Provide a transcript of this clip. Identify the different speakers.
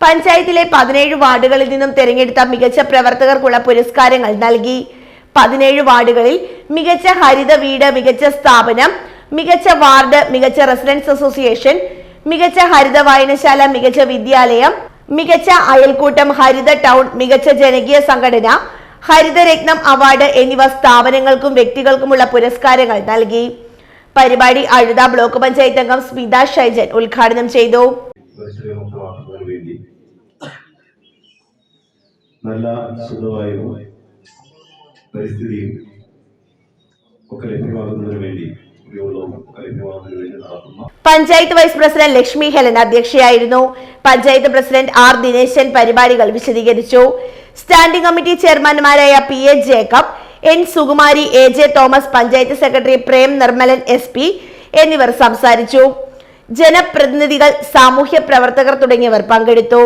Speaker 1: പഞ്ചായത്തിലെ പതിനേഴ് വാർഡുകളിൽ നിന്നും തിരഞ്ഞെടുത്ത മികച്ച പ്രവർത്തകർക്കുള്ള പുരസ്കാരങ്ങൾ നൽകി. പതിനേഴ് വാർഡുകളിൽ മികച്ച ഹരിത വീട് മികച്ച സ്ഥാപനം മികച്ച വാർഡ് മികച്ച റെസിഡൻസ് അസോസിയേഷൻ മികച്ച ഹരിത വായനശാല മികച്ച വിദ്യാലയം മികച്ച അയൽക്കൂട്ടം ഹരിത ടൗൺ മികച്ച ജനകീയ സംഘടന ഹരിതരത്നം അവാർഡ് എന്നിവ സ്ഥാപനങ്ങൾക്കും വ്യക്തികൾക്കുമുള്ള പുരസ്കാരങ്ങൾ നൽകി. പരിപാടി അഴുത ബ്ലോക്ക് പഞ്ചായത്ത് അംഗം സ്മിത ഷൈജൻ ഉദ്ഘാടനം ചെയ്തു.
Speaker 2: നല്ല ശുദ്ധവായുവും പരിസ്ഥിതിയും ഒക്കെ ലഭ്യമാകുന്നതിന് വേണ്ടി
Speaker 1: panchayat vice president Lakshmi Helen അധ്യക്ഷയായിരുന്നു. Panchayat president R Dineshan പരിപാടികൾ വിശദീകരിച്ചു. Standing committee ചെയർമാൻമാരായ P A Jacob N Sukumari A J Thomas panchayat secretary Prem Nirmalan S P എന്നിവർ സംസാരിച്ചു. ജനപ്രതിനിധികൾ സാമൂഹ്യ പ്രവർത്തകർ തുടങ്ങിയവർ പങ്കെടുത്തു.